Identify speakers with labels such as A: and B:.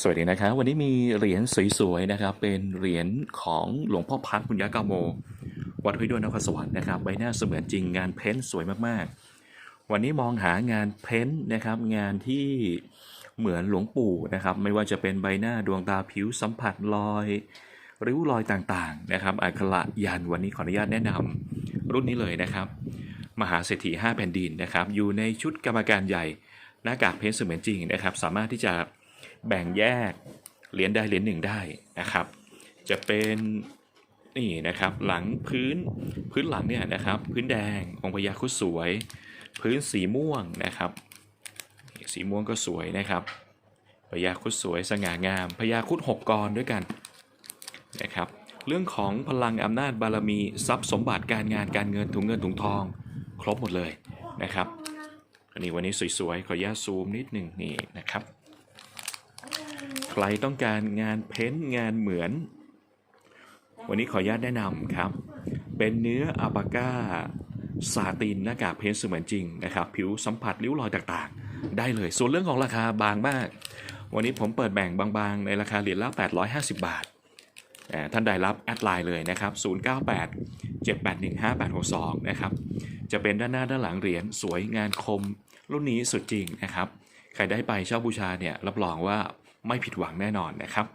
A: สวัสดีนะครับ วันนี้มีเหรียญสวยๆนะครับ เป็นเหรียญของหลวงพ่อพัดปุญญากาโม วัดห้วยด้วนนครสวรรค์นะครับใบหน้าเสมือนจริงงานเพ้นสวยมากๆ วันนี้มองหางานเพ้นนะครับ งานที่เหมือนหลวงปู่นะครับ ไม่ว่าจะเป็นใบหน้าดวงตาผิวสัมผัสรอยริ้วรอยต่างๆนะครับอักขระยันวันนี้ขออนุญาตแนะนำรุ่นนี้เลยนะครับ มหาเศรษฐี5แผ่นดินนะครับ อยู่ในชุดกรรมการใหญ่หน้ากากเพ้นเสมือนจริงนะครับ สามารถที่จะ แบ่งแยกเหรียญใดเหรียญหนึ่งได้นะครับ จะเป็นนี่นะครับหลังพื้นพื้นหลังเนี่ยนะครับพื้นแดงองค์พญาคุดสวย พื้นสีม่วงนะครับ สีม่วงก็สวยนะครับพญาคุดสวยสง่างามพญาคุดหกกรด้วยกันนะครับเรื่องของพลังอำนาจบารมีทรัพย์สมบัติการงานการเงินถุงเงินถุงทอง ครบหมดเลยนะครับอันนี้วันนี้สวยๆขออนุญาตซูมนิดหนึ่งนี่นะครับ ใครต้องการงานเพ้นท์งานเหมือน วันนี้ขออนุญาตแนะนำครับ เป็นเนื้ออัปาก้าซาตินหน้ากากเพ้นท์เสมือนจริงนะครับ ผิวสัมผัสริ้วรอยต่างๆ ได้เลย ส่วนเรื่องของราคาบางมาก วันนี้ผมเปิดแบ่งบางๆ ในราคาเหรียญละ 850 บาทอ่าท่านใดรับแอดไลน์เลยนะครับ 098 781 5862 นะครับ จะเป็นด้านหน้าด้านหลังเหรียญสวยงานคม รุ่นนี้สุดจริงนะครับ ใครได้ไปเช่าบูชาเนี่ยรับรองว่า ไม่ผิดหวังแน่นอนนะครับ